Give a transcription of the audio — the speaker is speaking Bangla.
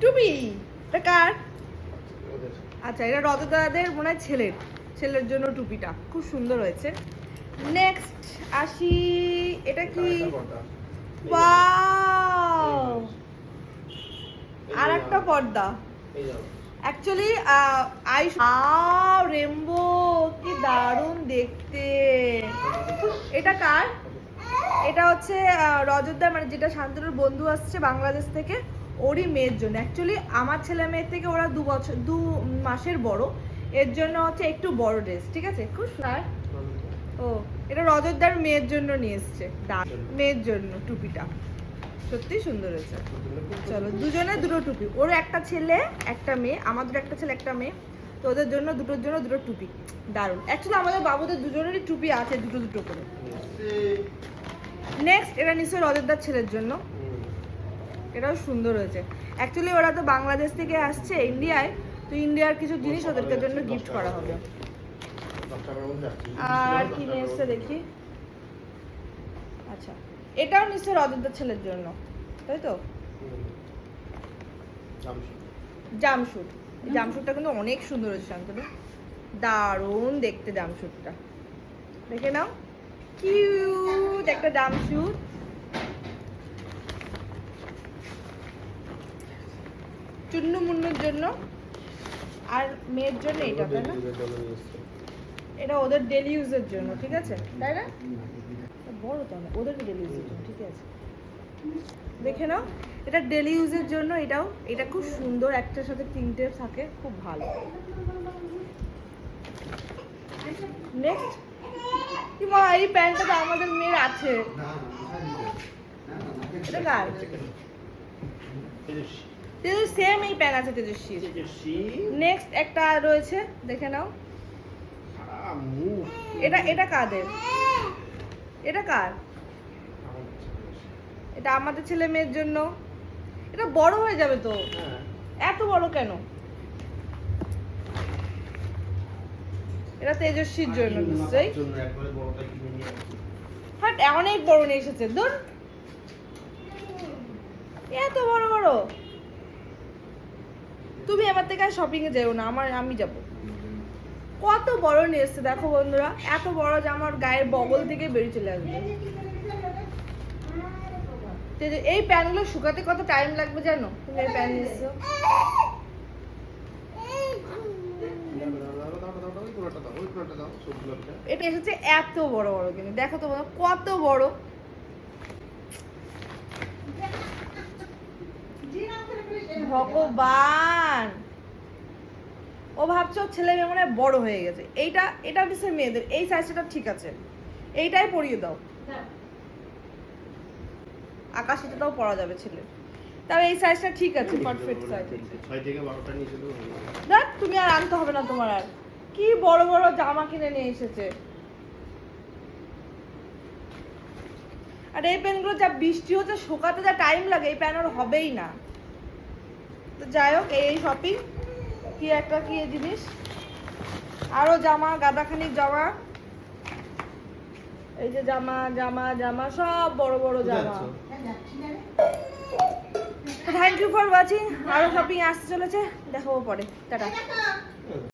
টুপি এটা কার? আচ্ছা এটা রজদাদের মনে হয় ছেলের। ছেলের জন্য টুপিটা। খুব সুন্দর হয়েছে। নেক্সট আসি। এটা কি? আর একটা পর্দা। অ্যাকচুয়ালি আইস রেমবো কি দারুণ দেখতে। এটা কার? এটা হচ্ছে আহ, রজতদার মানে যেটা শান্তনুর বন্ধু আসছে বাংলাদেশ থেকে। ওরই মেয়ের জন্য। অ্যাকচুয়ালি আমার ছেলে মেয়ের থেকে ওরা দু বছর দু মাসের বড়। এর জন্য হচ্ছে একটু বড় ড্রেস ঠিক আছে? খুব সুন্দর। ও এটা রজতদার মেয়ের জন্য নিয়ে এসছে। মেয়ের জন্য টুপিটা। সত্যি সুন্দর হয়েছে। চলো দুজনে দুটো টুপি। ওর একটা ছেলে একটা মেয়ে আমাদের একটা ছেলে একটা মেয়ে। তো ওদের জন্য দুটোর জন্য দুটো টুপি। দারুণ। অ্যাকচুয়ালি আমাদের বাবুদের দুজনেরই টুপি আছে দুটো দুটো করে। নেক্সট এটা নিশ্চয়ই রজতদার ছেলের জন্য। এটাও সুন্দর হয়েছে। অ্যাকচুয়ালি ওরা তো বাংলাদেশ থেকে আসছে ইন্ডিয়ায় তো ইন্ডিয়ার কিছু জিনিস ওদেরকে জন্য গিফট করা হবে। আর কি নিয়ে এসছে দেখি? আচ্ছা এটাও নিশ্চয়ই রজতদার ছেলের জন্য, তাই তো? জামশুট জামশুটটা কিন্তু অনেক সুন্দর হয়েছে, শান্তনু। দারুণ দেখতে জামশুটটা দেখে নাও। কিউট একটা জামশুট চুন্নু মুন্নুর জন্য আর মেয়ের জন্য এটা তাই না এটা ওদের ডেলি ইউজের জন্য ঠিক আছে তাই না বড় তো না ওদের ডেলি ইউজের জন্য ঠিক আছে দেখে নাও এটা ডেলি ইউজের জন্য এটাও এটা খুব সুন্দর একটার সাথে তিনটে থাকে খুব ভালো নেক্সট কি মা এই প্যান্টটা তো আমাদের মেয়ের আছে এটা কার তেজস্বী সেম এই প্যান্ট আছে তেজস্বীর নেক্সট একটা রয়েছে দেখে নাও। এটা এটা কাদের? এটা কার? এটা আমাদের ছেলে মেয়ের জন্য। এটা বড় হয়ে যাবে তো। এত বড় কেন? এটা তেজস্বীর জন্য নিশ্চয়ই হাট অনেক বড় নিয়ে এসেছে। দূর এত বড় বড়। তুমি আমার থেকে আর শপিং এ যেও না, আমার, আমি যাব। কত বড় নিয়ে দেখো বন্ধুরা, এত বড় যে আমার গায়ের বগল থেকে বেরিয়ে চলে আসবে। এই প্যানগুলো শুকাতে কত টাইম লাগবে জানো? তুমি এই প্যান নিয়ে এসছো এটা এসেছে এত বড় বড় কিন্তু দেখো তো কত বড়। ভগবান! ও ভাবছে ওর ছেলে মেয়ে মনে বড় হয়ে গেছে। এইটা এটা হচ্ছে মেয়েদের এই সাইজটা ঠিক আছে। এইটাই পরিয়ে দাও। আকাশ এটাও পরা যাবে ছেলে তবে এই সাইজটা ঠিক আছে পারফেক্ট সাইজ থেকে দেখ তুমি আর আনতে হবে না তোমার আর। কি বড় বড় জামা কিনে নিয়ে এসেছে। আর এই প্যান্টগুলো যা বৃষ্টি হচ্ছে শুকাতে যা টাইম লাগে এই প্যান ওর হবেই না। তো যাই হোক এই শপিং কি একটা কি এই জিনিস? আরও জামা গাদাখানি জামা। এই যে জামা জামা জামা সব বড় বড় জামা। থ্যাংক ইউ ফর ওয়াচিং আরও শপিং আসতে চলেছে। দেখাবো পরে। টাটা।